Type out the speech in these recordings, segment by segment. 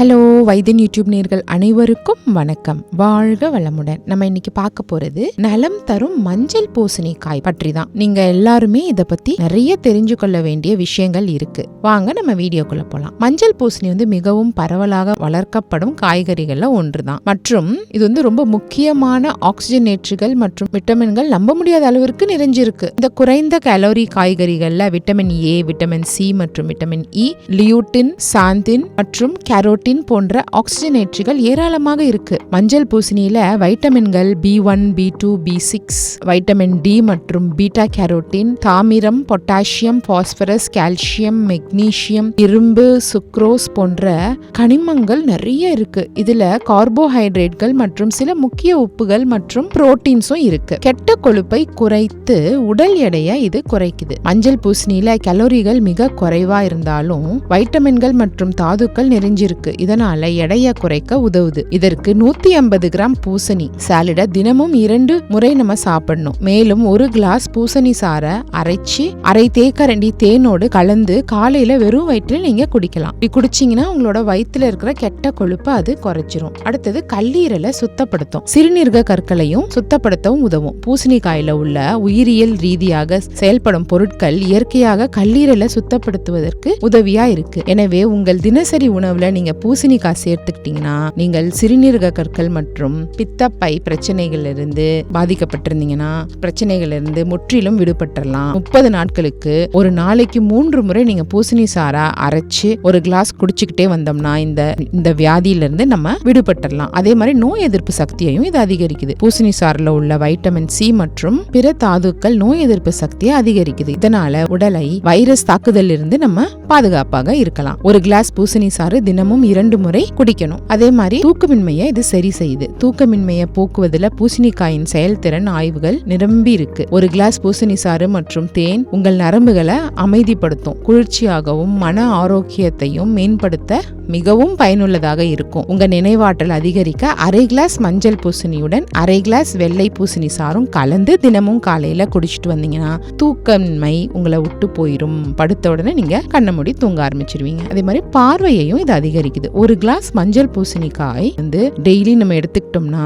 Hello Vaithiyan YouTube நேர்கள் அனைவருக்கும் வணக்கம். வாழ்க வளமுடன். நம்ம இன்னைக்கு பார்க்க போறது நலம் தரும் மஞ்சள் பூசணிக்காய் பற்றி தான் நீங்க எல்லாருமே இதை பத்தி நிறைய தெரிஞ்சு கொள்ள வேண்டிய விஷயங்கள் இருக்கு. வாங்க நம்ம வீடியோக்குள்ள போலாம். மஞ்சள் பூசணி வந்து மிகவும் பரவலாக வளர்க்கப்படும் காய்கறிகள்ல ஒன்றுதான். மற்றும் இது வந்து ரொம்ப முக்கியமான ஆக்சிஜனேற்றுகள் மற்றும் விட்டமின்கள் நம்ப முடியாத அளவிற்கு நிறைஞ்சிருக்கு. இந்த குறைந்த கலோரி காய்கறிகள்ல விட்டமின் ஏ விட்டமின் சி மற்றும் விட்டமின் இ லியூட்டின் சாந்தின் மற்றும் கேரோட்டின் போன்ற ஆக்சிஜனேற்றிகள் ஏராளமாக இருக்கு. மஞ்சள் பூசணியில வைட்டமின்கள் B one B two B six vitamin D மற்றும் பீட்டா கேரோட்டின் தாமிரம் பொட்டாசியம் பாஸ்பரஸ் கால்சியம் மெக்னீசியம் இரும்பு சுக்ரோஸ் போன்ற கனிமங்கள் நிறைய இருக்கு. இதுல கார்போஹைட்ரேட்கள் மற்றும் சில முக்கிய உப்புகள் மற்றும் புரோட்டீன்ஸும் இருக்கு. கெட்ட கொழுப்பை குறைத்து உடல் எடையை இது குறைக்குது. மஞ்சள் பூசணியில கலோரிகள் மிக குறைவா இருந்தாலும் வைட்டமின்கள் மற்றும் தாதுக்கள் நிறைஞ்சிருக்கு. இதனால எடையை குறைக்க உதவுது. இதற்கு நூத்தி ஐம்பது கிராம் பூசணி. சாலிட தினமும் இரண்டு முறை நம்ம சாப்பிடணும். மேலும் ஒரு கிளாஸ் பூசணி சாறை அரைச்சி அரை தேக்கரண்டி தேனோடு கலந்து காலையில வெறும் வயிற்றில் நீங்க குடிக்கலாம். இப்படி குடிச்சீங்கன்னா உங்களோட வயிற்றுல இருக்கிற கெட்ட கொழுப்பை அது குறைச்சிரும். அடுத்தது கல்லீரலை சுத்தப்படுத்தும். சிறுநீரக கற்களையும் சுத்தப்படுத்தவும் உதவும். பூசணிக்காயில உள்ள உயிரியல் ரீதியாக செயல்படும் பொருட்கள் இயற்கையாக கல்லீரலை சுத்தப்படுத்துவதற்கு உதவியா இருக்கு. எனவே உங்கள் தினசரி உணவுல நீங்க பூசணிக்காய் சேர்த்துக்கிட்டீங்கன்னா நீங்கள் சிறுநீரக கற்கள் மற்றும் பித்தப்பை பிரச்சனைகள் இருந்து பாதிக்கப்பட்டிருந்தீங்கன்னா பிரச்சனைகள் இருந்து முற்றிலும் விடுபட்டுறலாம். முப்பது நாட்களுக்கு ஒரு நாளைக்கு மூன்று முறை நீங்க பூசணி சாரா அரைச்சு ஒரு கிளாஸ் குடிச்சுக்கிட்டே வந்தோம்னா இந்த இந்த வியாதியிலிருந்து நம்ம விடுபட்டுறலாம். அதே மாதிரி நோய் எதிர்ப்பு சக்தியையும் இது அதிகரிக்குது. பூசணி சாரில் உள்ள வைட்டமின் சி மற்றும் பிற தாதுக்கள் நோய் எதிர்ப்பு சக்தியை அதிகரிக்குது. இதனால உடலை வைரஸ் தாக்குதலில் இருந்து நம்ம பாதுகாப்பாக இருக்கலாம். ஒரு கிளாஸ் பூசணி சாறு தினமும் இரண்டு முறை குடிக்கணும். அதே மாதிரி தூக்கமின்மையை இது சரி செய்யுது. தூக்கமின்மையை போக்குவதில் பூசணிக்காயின் செயல்திறன் ஆய்வுகள் நிரம்பி இருக்கு. ஒரு கிளாஸ் பூசணி சாறு மற்றும் தேன் உங்கள் நரம்புகளை அமைதிப்படுத்தும். குளிர்ச்சியாகவும் மன ஆரோக்கியத்தையும் மேம்படுத்த மிகவும் பயனுள்ளதாக இருக்கும். உங்க நினைவாற்றல் அதிகரிக்க அரை கிளாஸ் மஞ்சள் பூசணியுடன் அரை கிளாஸ் வெள்ளை பூசணி சாறும் கலந்து தினமும் காலையில குடிச்சிட்டு வந்தீங்கன்னா தூக்கமின்மை உங்களை விட்டு போயிடும் படுத்த உடனே நீங்க கண்ணை மூடி தூங்க ஆரம்பிச்சிருவீங்க. அதே மாதிரி பார்வையையும் இது அதிகரிக்குது. ஒரு கிளாஸ் மஞ்சள் பூசணிக்காய் வந்து டெய்லி நம்ம எடுத்துக்கிட்டோம்னா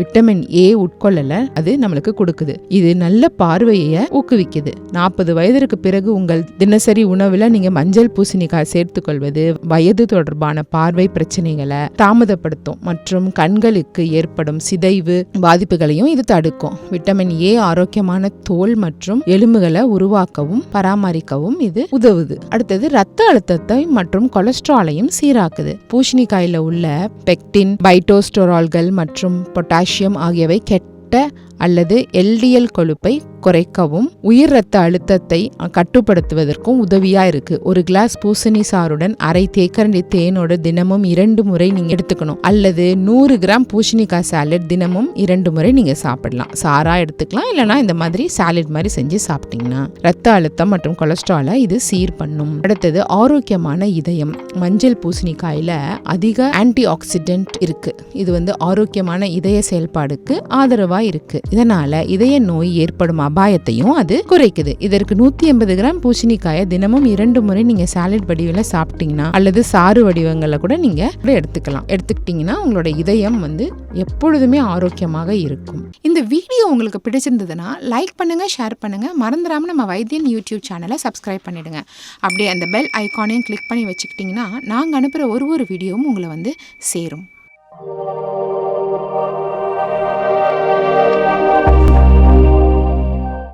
விட்டமின் ஏ உட்கொள்ளல அது நம்மளுக்கு கொடுக்குது. இது நல்ல பார்வையை ஊக்குவிக்குது. நாற்பது வயதிற்கு பிறகு உங்கள் தினசரி உணவுல நீங்க மஞ்சள் பூசணிக்காய் சேர்த்துக்கொள்வது வயது தொடர்பாக தொடர்பான பார்வை பிரச்சனைகளை தாமதப்படுத்தும் மற்றும் கண்களுக்கு ஏற்படும் சிதைவு பாதிப்புகளையும் இது தடுக்கும். விட்டமின் ஏ ஆரோக்கியமான தோல் மற்றும் எலும்புகளை உருவாக்கவும் பராமரிக்கவும் இது உதவுது. அடுத்தது ரத்த அழுத்தத்தை மற்றும் கொலஸ்ட்ராலையும் சீராக்குது. பூஷணிக்காயில உள்ள பெக்டின் பைட்டோஸ்டோரால்கள் மற்றும் பொட்டாசியம் ஆகியவை கெட்ட அல்லது எல்டிஎல் கொழுப்பை குறைக்கவும் உயிர் ரத்த அழுத்தத்தை கட்டுப்படுத்துவதற்கும் உதவியா இருக்கு. ஒரு கிளாஸ் பூசணி சாறுடன் அரை தேக்கரண்டி தேனோட தினமும் இரண்டு முறை நீங்க எடுத்துக்கணும். அல்லது நூறு கிராம் பூசணிக்காய் சாலட் தினமும் இரண்டு முறை நீங்க சாப்பிடலாம். சாரா எடுத்துக்கலாம். இல்லைனா இந்த மாதிரி சாலட் மாதிரி செஞ்சு சாப்பிட்டீங்கன்னா ரத்த அழுத்தம் மற்றும் கொலஸ்ட்ராலை இது சீர் பண்ணும். அடுத்தது ஆரோக்கியமான இதயம். மஞ்சள் பூசணிக்காயில அதிக ஆன்டி ஆக்சிடென்ட் இருக்கு. இது வந்து ஆரோக்கியமான இதய செயல்பாடுக்கு ஆதரவா இருக்கு. இதனால இதய நோய் ஏற்படும்? அபாயத்தையும் அது குறைக்குது. இதற்கு நூத்தி எண்பது கிராம் பூசணிக்காயை தினமும் இரண்டு முறை நீங்க சாலட் வடிவில் சாப்பிட்டீங்கன்னா அல்லது சாறு வடிவங்களை கூட நீங்க கூட எடுத்துக்கலாம். எடுத்துக்கிட்டீங்கன்னா உங்களோட இதயம் வந்து எப்பொழுதுமே ஆரோக்கியமாக இருக்கும். இந்த வீடியோ உங்களுக்கு பிடிச்சிருந்ததுன்னா லைக் பண்ணுங்க ஷேர் பண்ணுங்க. மறந்துடாம நம்ம வைத்தியன் யூடியூப் சேனலை சப்ஸ்கிரைப் பண்ணிடுங்க. அப்படியே அந்த பெல் ஐக்கானையும் கிளிக் பண்ணி வச்சுக்கிட்டிங்கன்னா நாங்கள் அனுப்புகிற ஒரு ஒரு வீடியோவும் உங்களை வந்து சேரும்.